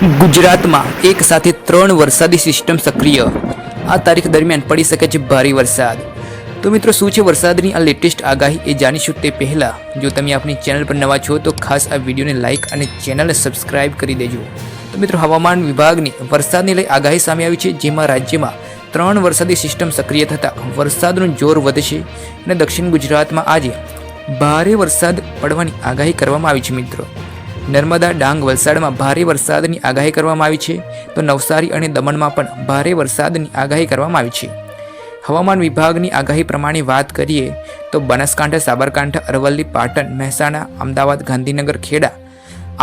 ગુજરાતમાં એક સાથે ત્રણ વરસાદી સિસ્ટમ સક્રિય. આ તારીખ દરમિયાન પડી શકે છે ભારે વરસાદ. તો મિત્રો, શું છે વરસાદની આ લેટેસ્ટ આગાહી એ જાણીશું તે પહેલાં. જો તમે આપણી ચેનલ પર નવા છો, તો ખાસ આ વિડીયોને લાઇક અને ચેનલને સબસ્ક્રાઇબ કરી દેજો. તો મિત્રો, હવામાન વિભાગની વરસાદને લઈ આગાહી સામે આવી છે, જેમાં રાજ્યમાં ત્રણ વરસાદી સિસ્ટમ સક્રિય થતાં વરસાદનું જોર વધશે અને દક્ષિણ ગુજરાતમાં આજે ભારે વરસાદ પડવાની આગાહી કરવામાં આવી છે મિત્રો. નર્મદા ડાંગ વલસાડમાં ભારે વરસાદની આગાહી કરવામાં આવી છે. તો નવસારી અને દમણમાં પણ ભારે વરસાદની આગાહી કરવામાં આવી છે. હવામાન વિભાગની આગાહી પ્રમાણે વાત કરીએ તો બનાસકાંઠા, સાબરકાંઠા, અરવલ્લી, પાટણ, મહેસાણા, અમદાવાદ, ગાંધીનગર, ખેડા,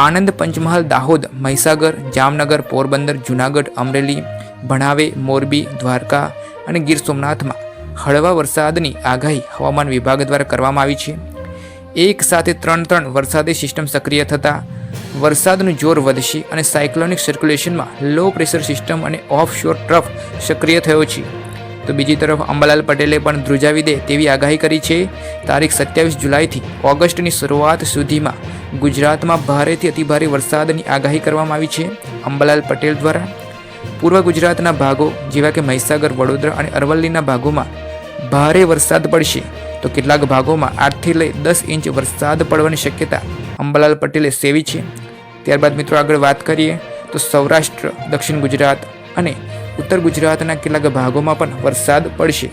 આણંદ, પંચમહાલ, દાહોદ, મહીસાગર, જામનગર, પોરબંદર, જૂનાગઢ, અમરેલી, ભણાવે, મોરબી, દ્વારકા અને ગીર સોમનાથમાં હળવા વરસાદની આગાહી હવામાન વિભાગ દ્વારા કરવામાં આવી છે. એક સાથે ત્રણ ત્રણ વરસાદી સિસ્ટમ સક્રિય થતાં વરસાદનું જોર વધશે અને સાયક્લોનિક સર્ક્યુલેશનમાં લો પ્રેશર સિસ્ટમ અને ઓફ શોર ટ્રફ સક્રિય થયો છે. તો બીજી તરફ અંબાલાલ પટેલે પણ ધ્રુજાવી દે તેવી આગાહી કરી છે. તારીખ સત્યાવીસ જુલાઈથી ઓગસ્ટની શરૂઆત સુધીમાં ગુજરાતમાં ભારેથી અતિભારે વરસાદની આગાહી કરવામાં આવી છે. અંબાલાલ પટેલ દ્વારા પૂર્વ ગુજરાતના ભાગો જેવા કે મહીસાગર, વડોદરા અને અરવલ્લીના ભાગોમાં ભારે વરસાદ પડશે. તો કેટલાક ભાગોમાં આઠથી લઈ દસ ઇંચ વરસાદ પડવાની શક્યતા અંબાલાલ પટેલે સેવી છે. ત્યારબાદ મિત્રો આગળ વાત કરીએ તો સૌરાષ્ટ્ર, દક્ષિણ ગુજરાત અને ઉત્તર ગુજરાતના કેટલાક ભાગોમાં પણ વરસાદ પડશે.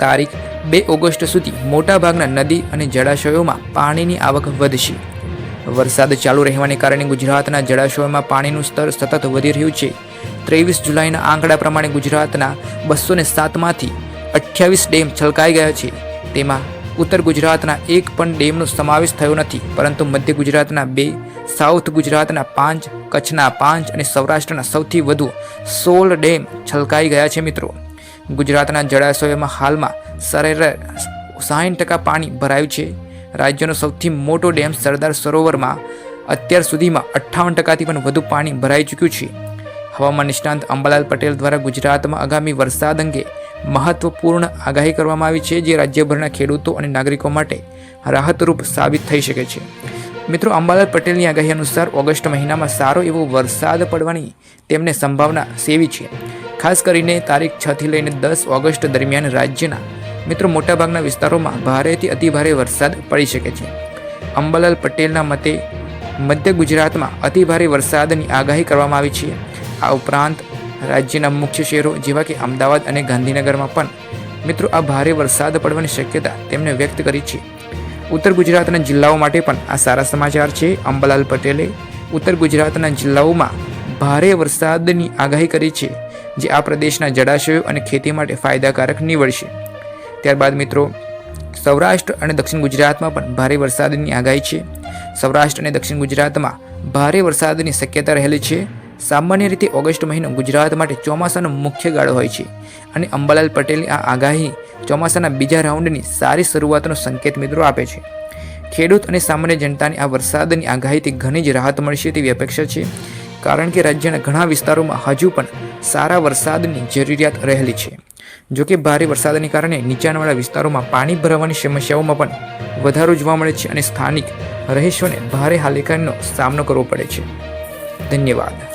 તારીખ બે ઓગસ્ટ સુધી મોટાભાગના નદી અને જળાશયોમાં પાણીની આવક વધશે. વરસાદ ચાલુ રહેવાને કારણે ગુજરાતના જળાશયોમાં પાણીનું સ્તર સતત વધી રહ્યું છે. ત્રેવીસ જુલાઈના આંકડા પ્રમાણે ગુજરાતના બસો ને સાતમાંથી અઠ્યાવીસ ડેમ છલકાઈ ગયા છે. તેમાં ઉત્તર ગુજરાતના એક પણ ડેમનો સમાવેશ થયો નથી, પરંતુ મધ્ય ગુજરાતના બે, સાઉથ ગુજરાતના પાંચ, કચ્છના પાંચ અને સૌરાષ્ટ્રના સૌથી વધુ સોળ ડેમ છલકાઈ ગયા છે મિત્રો. ગુજરાતના જળાશયોમાં હાલમાં સરેરાશ સાહીઠ ટકા પાણી ભરાયું છે. રાજ્યનો સૌથી મોટો ડેમ સરદાર સરોવરમાં અત્યાર સુધીમાં અઠ્ઠાવન ટકાથી પણ વધુ પાણી ભરાઈ ચૂક્યું છે. હવામાન નિષ્ણાંત અંબાલાલ પટેલ દ્વારા ગુજરાતમાં આગામી વરસાદ અંગે મહત્વપૂર્ણ આગાહી કરવામાં આવી છે જે રાજ્યભરના ખેડૂતો અને નાગરિકો માટે રાહતરૂપ સાબિત થઈ શકે છે. મિત્રો, અંબાલાલ પટેલની આગાહી અનુસાર ઓગસ્ટ મહિનામાં સારો એવો વરસાદ પડવાની તેમને સંભાવના સેવી છે. ખાસ કરીને તારીખ છથી લઈને દસ ઓગસ્ટ દરમિયાન રાજ્યના મિત્રો, મોટાભાગના વિસ્તારોમાં ભારેથી અતિભારે વરસાદ પડી શકે છે. અંબાલાલ પટેલના મતે, મધ્ય ગુજરાતમાં અતિભારે વરસાદની આગાહી કરવામાં આવી છે. આ ઉપરાંત રાજ્યના મુખ્ય શહેરો જેવા કે અમદાવાદ અને ગાંધીનગરમાં પણ મિત્રો આ ભારે વરસાદ પડવાની શક્યતા તેમણે વ્યક્ત કરી છે. ઉત્તર ગુજરાતના જિલ્લાઓ માટે પણ આ સારા સમાચાર છે. અંબાલાલ પટેલે ઉત્તર ગુજરાતના જિલ્લાઓમાં ભારે વરસાદની આગાહી કરી છે, જે આ પ્રદેશના જળાશયો અને ખેતી માટે ફાયદાકારક નીવડશે. ત્યારબાદ મિત્રો, સૌરાષ્ટ્ર અને દક્ષિણ ગુજરાતમાં પણ ભારે વરસાદની આગાહી છે. સૌરાષ્ટ્ર અને દક્ષિણ ગુજરાતમાં ભારે વરસાદની શક્યતા રહેલી છે. સામાન્ય રીતે ઓગસ્ટ મહિનો ગુજરાત માટે ચોમાસાનો મુખ્ય ગાળો હોય છે. અને અંબાલાલ પટેલની આ આગાહી ચોમાસાના બીજા રાઉન્ડની સારી શરૂઆતનો સંકેત મિત્રો આપે છે. ખેડૂત અને સામાન્ય જનતાની આ વરસાદની આગાહીથી ઘણી જ રાહત મળશે તેવી અપેક્ષા છે. કારણ કે રાજ્યના ઘણા વિસ્તારોમાં હજુ પણ સારા વરસાદની જરૂરિયાત રહેલી છે. જોકે ભારે વરસાદને કારણે નીચાણવાળા વિસ્તારોમાં પાણી ભરાવાની સમસ્યાઓમાં પણ વધારો જોવા મળે છે અને સ્થાનિક રહીશોને ભારે હાલાકીનો સામનો કરવો પડે છે. ધન્યવાદ.